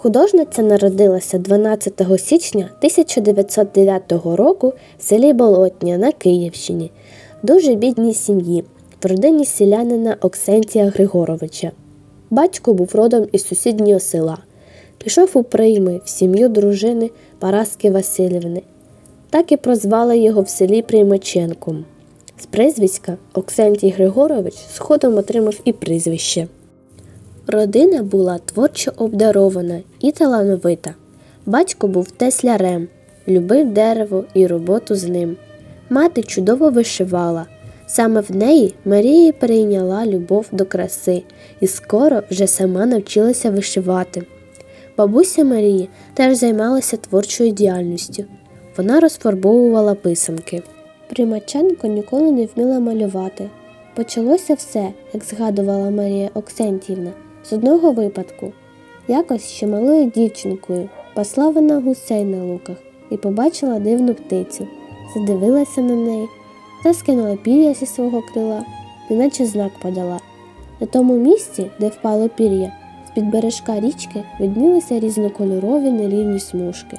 Художниця народилася 12 січня 1909 року в селі Болотня на Київщині, дуже бідній сім'ї, в родині селянина Оксентія Григоровича. Батько був родом із сусіднього села. Пішов у прийми в сім'ю дружини Параски Васильівни. Так і прозвали його в селі Приймаченком. З прізвиська Оксентій Григорович згодом отримав і прізвище. Родина була творчо обдарована і талановита. Батько був теслярем, любив дерево і роботу з ним. Мати чудово вишивала. Саме в неї Марія перейняла любов до краси і скоро вже сама навчилася вишивати. Бабуся Марії теж займалася творчою діяльністю. Вона розфарбовувала писанки. Примаченко ніколи не вміла малювати. Почалося все, як згадувала Марія Оксентівна, з одного випадку. Якось ще малою дівчинкою пасла вона гусей на луках і побачила дивну птицю, задивилася на неї та скинула пір'я зі свого крила, неначе знак подала. На тому місці, де впало пір'я, з-під бережка річки виднілися різнокольорові нерівні смужки.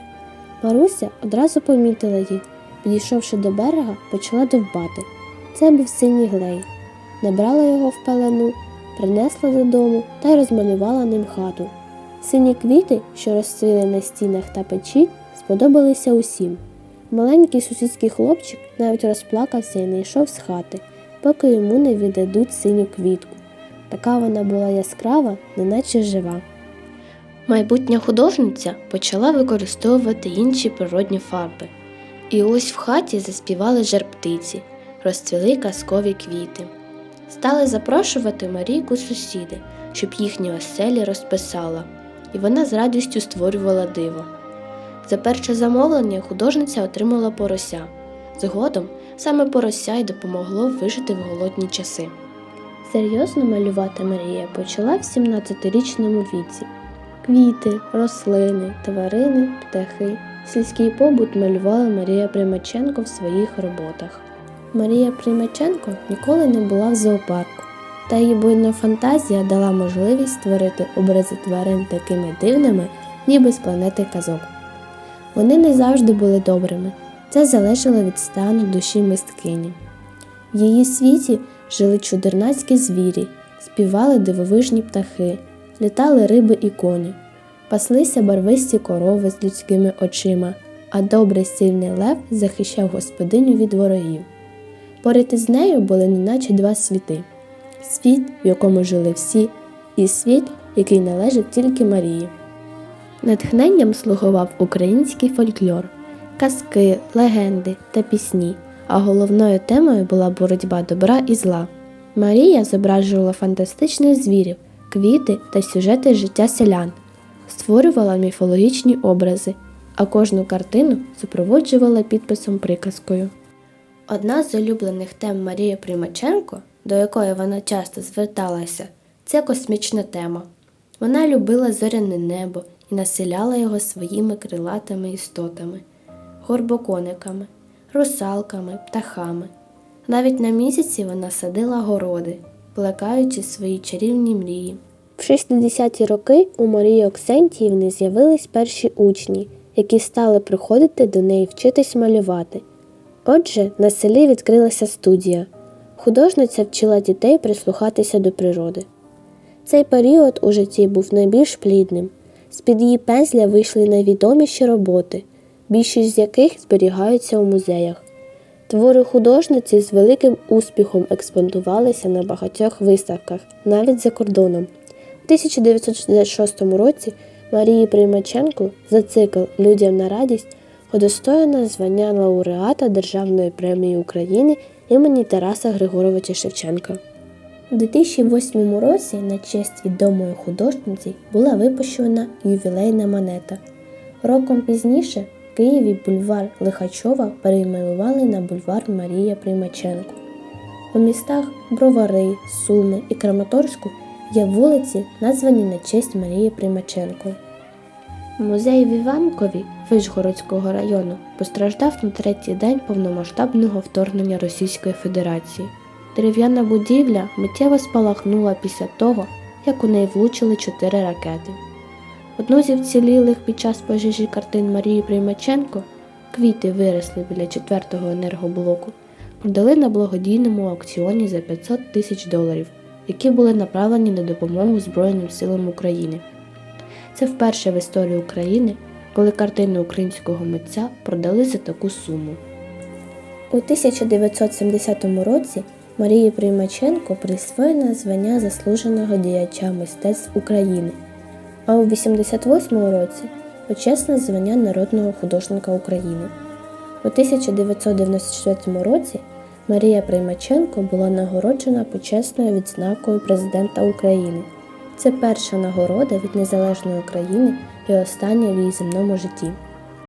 Маруся одразу помітила їх, підійшовши до берега, почала довбати. Це був синій глей. Набрала його в пелену, принесла додому та й розмалювала ним хату. Сині квіти, що розцвіли на стінах та печі, сподобалися усім. Маленький сусідський хлопчик навіть розплакався і не йшов з хати, поки йому не віддадуть синю квітку. Така вона була яскрава, неначе жива. Майбутня художниця почала використовувати інші природні фарби. І ось в хаті заспівали жарптиці, розцвіли казкові квіти. Стали запрошувати Марійку сусіди, щоб їхні оселі розписала, і вона з радістю створювала диво. За перше замовлення художниця отримала порося. Згодом саме порося й допомогло вижити в голодні часи. Серйозно малювати Марія почала в 17-річному віці. Квіти, рослини, тварини, птахи. Сільський побут малювала Марія Примаченко в своїх роботах. Марія Примаченко ніколи не була в зоопарку, та її буйна фантазія дала можливість створити образи тварин такими дивними, ніби з планети казок. Вони не завжди були добрими, це залежало від стану душі мисткині. В її світі жили чудернацькі звірі, співали дивовижні птахи, літали риби і коні, паслися барвисті корови з людськими очима, а добрий сильний лев захищав господиню від ворогів. Поряд із нею були неначе два світи: світ, в якому жили всі, і світ, який належить тільки Марії. Натхненням слугував український фольклор, казки, легенди та пісні, а головною темою була боротьба добра і зла. Марія зображувала фантастичних звірів, квіти та сюжети життя селян, створювала міфологічні образи, а кожну картину супроводжувала підписом приказкою. Одна з улюблених тем Марії Примаченко, до якої вона часто зверталася, це космічна тема. Вона любила зоряне небо і населяла його своїми крилатими істотами, горбокониками, русалками, птахами. Навіть на місяці вона садила городи, плекаючи свої чарівні мрії. В 60-ті роки у Марії Оксентіївни з'явились перші учні, які стали приходити до неї вчитись малювати. Отже, на селі відкрилася студія. Художниця вчила дітей прислухатися до природи. Цей період у житті був найбільш плідним. З-під її пензля вийшли найвідоміші роботи, більшість з яких зберігаються у музеях. Твори художниці з великим успіхом експонувалися на багатьох виставках, навіть за кордоном. У 1966 році Марії Примаченко за цикл Людям на радість удостоєно звання лауреата Державної премії України імені Тараса Григоровича Шевченка. У 2008 році на честь відомої художниці була випущена ювілейна монета. Роком пізніше в Києві бульвар Лихачова перейменували на бульвар Марія Примаченко. У містах Бровари, Суми і Краматорську є вулиці, названі на честь Марії Примаченко. Музей в Іванкові Вишгородського району постраждав на третій день повномасштабного вторгнення Російської Федерації. Дерев'яна будівля миттєво спалахнула після того, як у неї влучили чотири ракети. Одну зі вцілілих під час пожежі картин Марії Приймаченко квіти виросли біля четвертого енергоблоку, продали на благодійному аукціоні за 500 тисяч доларів, які були направлені на допомогу Збройним силам України. Це вперше в історії України, коли картини українського митця продали за таку суму. У 1970 році Марії Приймаченко присвоєно звання заслуженого діяча мистецтв України, а у 1988 році почесне звання народного художника України. У 1994 році Марія Приймаченко була нагороджена почесною відзнакою президента України. Це перша нагорода від незалежної України і остання в її земному житті.